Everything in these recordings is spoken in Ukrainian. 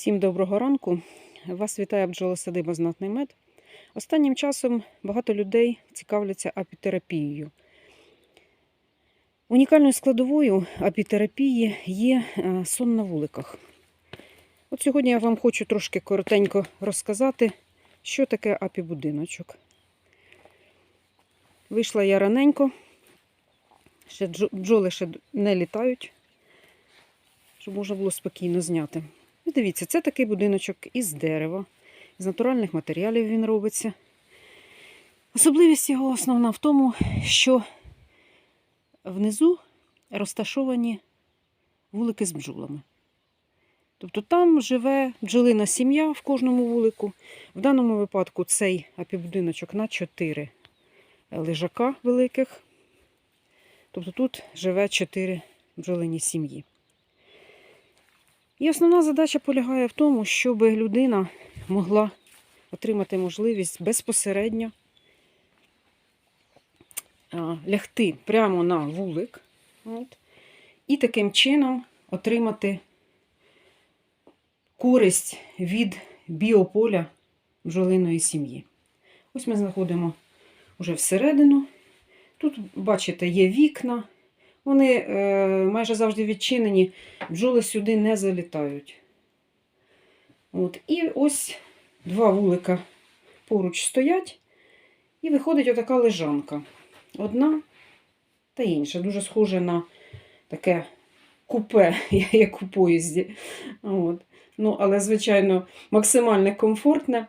Всім доброго ранку. Вас вітає бджолосадиба Знатний мед. Останнім часом багато людей цікавляться апітерапією. Унікальною складовою апітерапії є е, сон на вуликах. От сьогодні я вам хочу трошки коротенько розказати, що таке апібудиночок. Вийшла я раненько, ще бджоли ще не літають, щоб можна було спокійно зняти. І дивіться, це такий будиночок із дерева, з натуральних матеріалів він робиться. Особливість його основна в тому, що внизу розташовані вулики з бджолами. Тобто там живе бджолина сім'я в кожному вулику. В даному випадку цей апібудиночок на 4 лежака великих. Тобто тут живе 4 бджолині сім'ї. І основна задача полягає в тому, щоб людина могла отримати можливість безпосередньо лягти прямо на вулик от, і таким чином отримати користь від біополя бджолиної сім'ї. Ось ми знаходимо вже всередину. Тут, бачите, є вікна. Вони е, майже завжди відчинені, бджоли сюди не залітають. От. І ось два вулика поруч стоять, і виходить отака лежанка. Одна та інша. Дуже схоже на таке купе, як у поїзді. От. Ну, але, звичайно, максимально комфортне,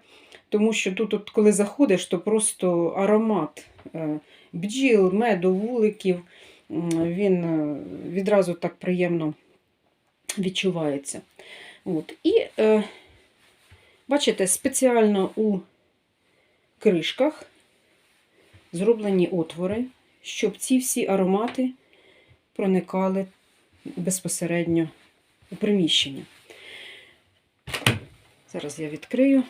тому що тут, от, коли заходиш, то просто аромат е, бджіл, меду, вуликів він е, відразу так приємно відчувається. От. І, е, бачите, спеціально у кришках зроблені отвори, щоб ці всі аромати проникали безпосередньо у приміщення. Зараз я відкрию.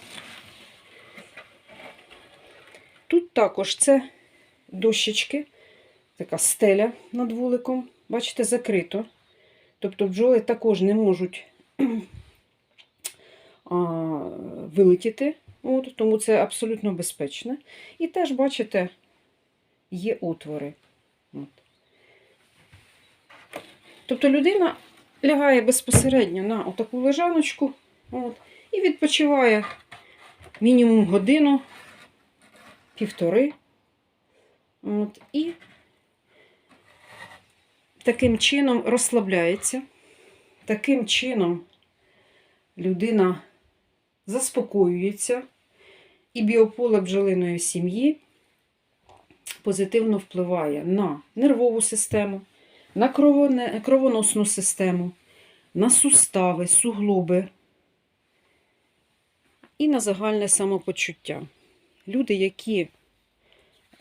Тут також це дощечки така стеля над вуликом. Бачите, закрито. Тобто бджоли також не можуть вилетіти, От, тому це абсолютно безпечно. І теж, бачите, є отвори. От. Тобто людина лягає безпосередньо на отаку лежаночку от, і відпочиває мінімум годину, півтори. От, і таким чином розслабляється, таким чином людина заспокоюється, і біополе бджолиної сім'ї позитивно впливає на нервову систему, на кровоносну систему, на сустави, суглоби і на загальне самопочуття. Люди, які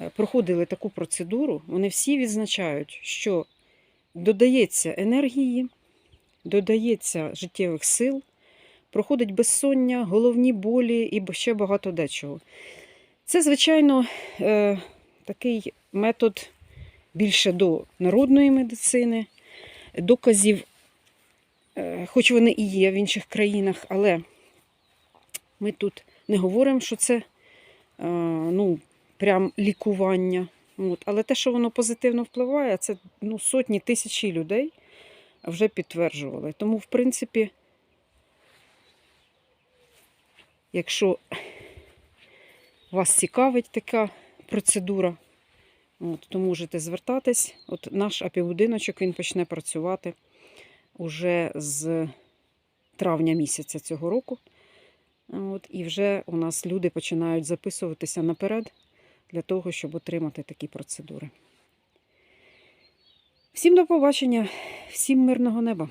е, проходили таку процедуру, вони всі відзначають, що додається енергії, додається життєвих сил, проходить безсоння, головні болі і ще багато дечого. Це, звичайно, е, такий метод більше до народної медицини, доказів, е, хоч вони і є в інших країнах, але ми тут не говоримо, що це е, ну, прям лікування. От. Але те, що воно позитивно впливає, це ну, сотні тисячі людей вже підтверджували. Тому, в принципі, якщо вас цікавить така процедура, от, то можете звертатись. От наш апівбудиночок він почне працювати уже з травня місяця цього року. От, і вже у нас люди починають записуватися наперед для того, щоб отримати такі процедури. Всім до побачення, всім мирного неба!